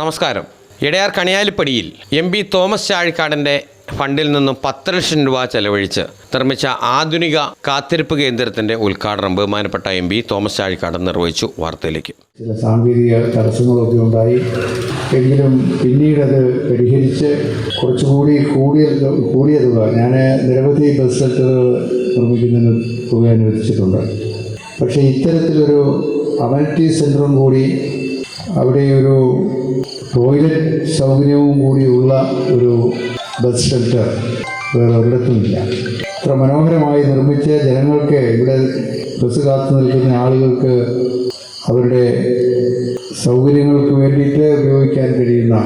നമസ്കാരം. ഇടയാർ കണിയാലിപ്പടിയിൽ M P Thomas ചാഴിക്കാടന്റെ ഫണ്ടിൽ നിന്നും പത്ത് ലക്ഷം രൂപ ചെലവഴിച്ച് നിർമ്മിച്ച ആധുനിക കാത്തിരിപ്പ് കേന്ദ്രത്തിന്റെ ഉദ്ഘാടനം ബഹുമാനപ്പെട്ട എം പി തോമസ് ചാഴിക്കാടൻ നിർവഹിച്ചു. വാർത്തയിലേക്ക്. ചില സാങ്കേതിക തടസ്സങ്ങളൊക്കെ ഉണ്ടായി. എങ്കിലും പിന്നീടത് പരിഹരിച്ച് കുറച്ചുകൂടി കൂടിയ കൂടിയ തുക ഞാൻ നിരവധി ബസ് ഷെൽട്ടറുകൾ നിർമ്മിക്കുന്നതിന് തുക അനുവദിച്ചിട്ടുണ്ട്. പക്ഷേ ഇത്തരത്തിലൊരു അമനിറ്റി സെന്ററും കൂടി അവിടെ ഒരു ടോയ്ലറ്റ് സൗകര്യവും കൂടിയുള്ള ഒരു ബസ് ഷെൽട്ടർ വേറെ ഒരിടത്തുമില്ല. ഇത്ര മനോഹരമായി നിർമ്മിച്ച് ജനങ്ങൾക്ക് ഇവിടെ ബസ് കാത്തു നിൽക്കുന്ന ആളുകൾക്ക് അവരുടെ സൗകര്യങ്ങൾക്ക് വേണ്ടിയിട്ട് ഉപയോഗിക്കാൻ കഴിയുന്ന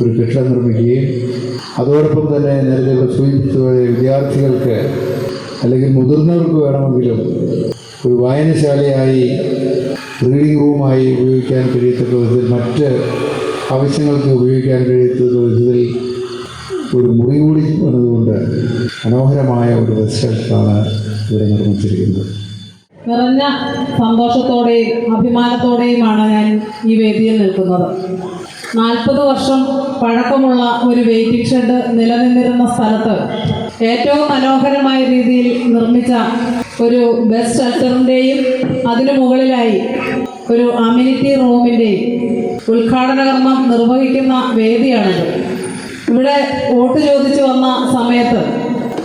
ഒരു കെട്ടിടം നിർമ്മിക്കുകയും അതോടൊപ്പം തന്നെ നേരത്തെ ഇവിടെ വിദ്യാർത്ഥികൾക്ക് അല്ലെങ്കിൽ മുതിർന്നവർക്ക് വേണമെങ്കിലും ഒരു വായനശാലയായി റീഡിംഗ് റൂമായി ഉപയോഗിക്കാൻ കഴിയത്തക്ക വിധത്തിൽ മറ്റ് ആവശ്യങ്ങൾക്ക് ഉപയോഗിക്കാൻ കഴിയത്തക്ക വിധത്തിൽ ഒരു മുറി കൂടി വന്നതുകൊണ്ട് മനോഹരമായ ഒരു ബസ് ഇവിടെ നിർമ്മിച്ചിരിക്കുന്നത്. നിറഞ്ഞ സന്തോഷത്തോടെയും അഭിമാനത്തോടെയുമാണ് ഞാൻ ഈ വേദിയിൽ നിൽക്കുന്നത്. നാൽപ്പത് വർഷം പഴക്കമുള്ള ഒരു വെയിറ്റിംഗ് ഷെഡ് നിലനിന്നിരുന്ന സ്ഥലത്ത് ഏറ്റവും മനോഹരമായ രീതിയിൽ നിർമ്മിച്ച ഒരു ബസ് ഷെൽട്ടറിന്റെയും അതിനു മുകളിലായി ഒരു അമ്യൂണിറ്റി റൂമിന്റെയും ഉദ്ഘാടന കർമ്മം നിർവഹിക്കുന്ന വേദിയാണിത്. ഇവിടെ വോട്ട് ചോദിച്ചു വന്ന സമയത്ത്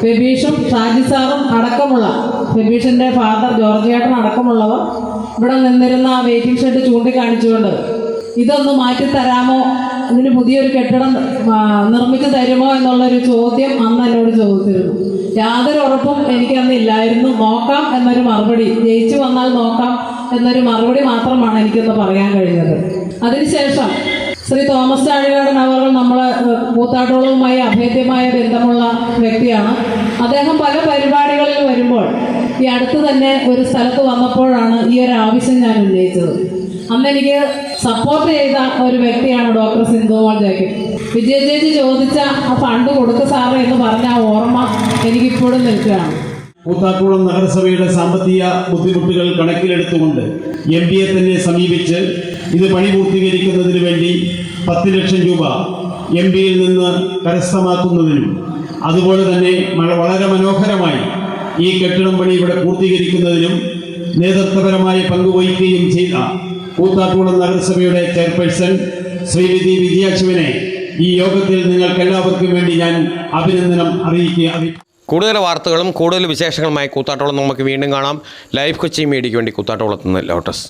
ഫെബീഷും ഷാജി സാറും അടക്കമുള്ള ഫെബീഷിന്റെ ഫാദർ ജോർജ് ചേട്ടൻ അടക്കമുള്ളവർ ഇവിടെ നിന്നിരുന്ന വെയിറ്റിംഗ് ഷെഡ് ചൂണ്ടിക്കാണിച്ചുകൊണ്ട് ഇതൊന്ന് മാറ്റി തരാമോ ഇതിന് പുതിയൊരു കെട്ടിടം നിർമ്മിച്ചു തരുമോ എന്നുള്ളൊരു ചോദ്യം അന്ന് എന്നോട് ചോദിച്ചിരുന്നു. യാതൊരു ഉറപ്പും എനിക്ക് അന്ന് ഇല്ലായിരുന്നു. നോക്കാം എന്നൊരു മറുപടി. ജയിച്ചു വന്നാൽ നോക്കാം എന്നൊരു മറുപടി മാത്രമാണ് എനിക്കൊന്ന് പറയാൻ കഴിഞ്ഞത്. അതിനുശേഷം ശ്രീ തോമസ് ചാഴികാടൻ അവർ നമ്മൾ കൂത്താട്ടോളവുമായി അഭേദ്യമായ ബന്ധമുള്ള വ്യക്തിയാണ്. അദ്ദേഹം പല പരിപാടികളിൽ വരുമ്പോൾ ഈ അടുത്ത് തന്നെ ഒരു സ്ഥലത്ത് വന്നപ്പോഴാണ് ഈ ഒരു ആവശ്യം ഞാൻ ഉന്നയിച്ചത്. അന്ന് എനിക്ക് സപ്പോർട്ട് ചെയ്ത ഒരു വ്യക്തിയാണ് ഡോക്ടർ സിന്ധുമോൾ ജാക്കി വിജയ ചേച്ചി ചോദിച്ച ആ ഫണ്ട് കൊടുക്ക സാറേ എന്ന് പറഞ്ഞ ആ ഓർമ്മ എനിക്കിപ്പോഴും നിൽക്കുകയാണ്. കൂത്താക്കുളം നഗരസഭയുടെ സാമ്പത്തിക ബുദ്ധിമുട്ടുകൾ കണക്കിലെടുത്തുകൊണ്ട് എം പിയെ തന്നെ സമീപിച്ച് ഇത് പണി പൂർത്തീകരിക്കുന്നതിന് വേണ്ടി പത്ത് ലക്ഷം രൂപ എം പിയിൽ നിന്ന് കരസ്ഥമാക്കുന്നതിനും അതുപോലെ തന്നെ വളരെ മനോഹരമായി ഈ കെട്ടിടം പണി ഇവിടെ പൂർത്തീകരിക്കുന്നതിനും നേതൃത്വപരമായ പങ്കുവഹിക്കുകയും ചെയ്ത കൂത്താട്ടുകുളം നഗരസഭയുടെ ചെയർപേഴ്സൺ ശ്രീവിധി വിജയാശുവിനെ ഈ യോഗത്തിൽ നിങ്ങൾക്ക് എല്ലാവർക്കും വേണ്ടി ഞാൻ അഭിനന്ദനം അറിയിക്കുക അറി കൂടുതൽ വാർത്തകളും കൂടുതൽ വിശേഷങ്ങളുമായി കൂത്താട്ടോളം നമുക്ക് വീണ്ടും കാണാം. ലൈഫ് കൊച്ചി മീഡിയയ്ക്ക് വേണ്ടി കൂത്താട്ടോളത്തുനിന്ന് ലോട്ടസ്.